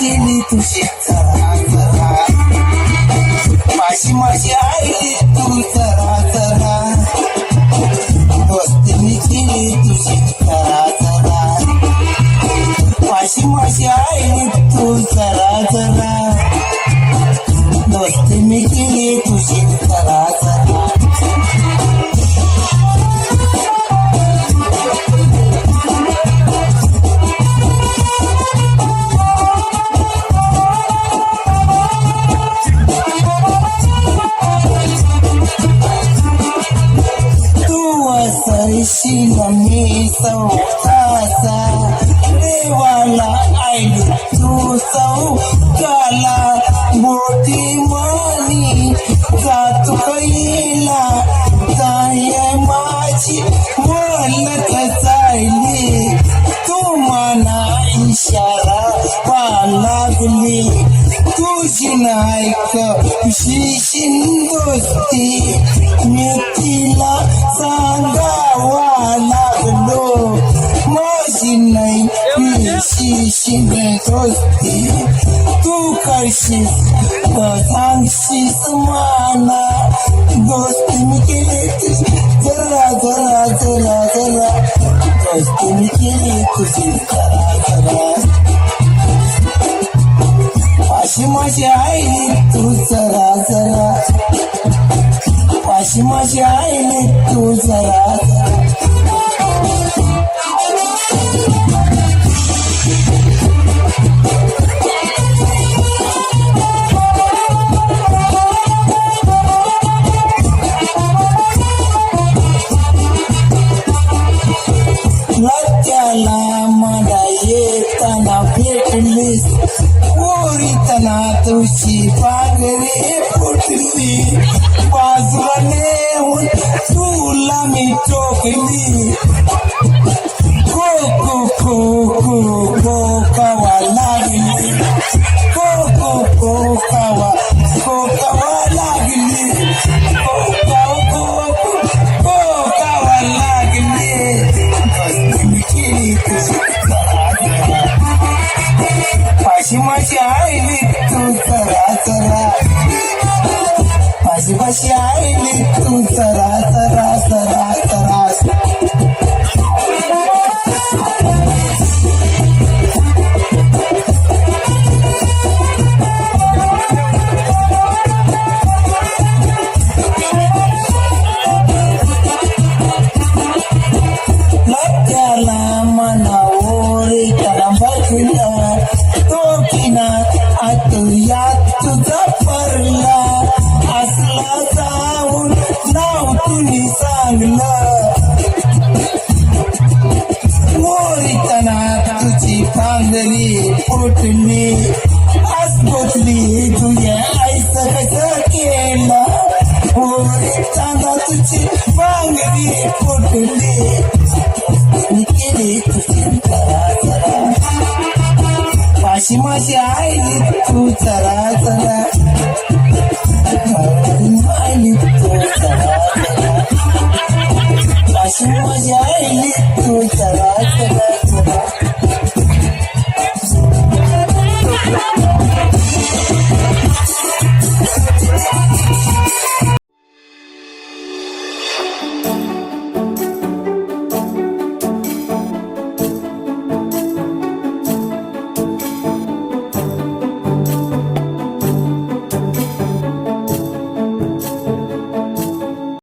केली तुझी चरा चरा माझी माझी आई तू असशील मी चौकाचा देवाला आईली तू चौकाला मोठी मानी जात कैला जाय माझी बोलत तुझी नायक शिशिन दोस्ती मी तिला सांगावा लागलो माझी नाही शिशिन दोस्ती तू करशील तर सांगशीस माना दोस्ती मी केली पाशी आईली तू जरा जरा. पाशी आईली तू जरा जरा. तुझी पागरे फुटली बाजूने तुला मी टोकली खो खो खो खो खो कवा लागली खो खो खो कवा खो कवा लागली खो खो खो खो कवा लागली मस्ती केली तुझी जरा जरा पाशी माझी आईली तू जरा जरा पाशी पाशी आईली तू मोरितना तुझी पांगरी फुटली आज तुझ्या आईचं कसं केलं मोरितना तुझी पांगरी फुटली केली तुझी पाशी माझी आई तू जरा जरा मज़ा तू चला चला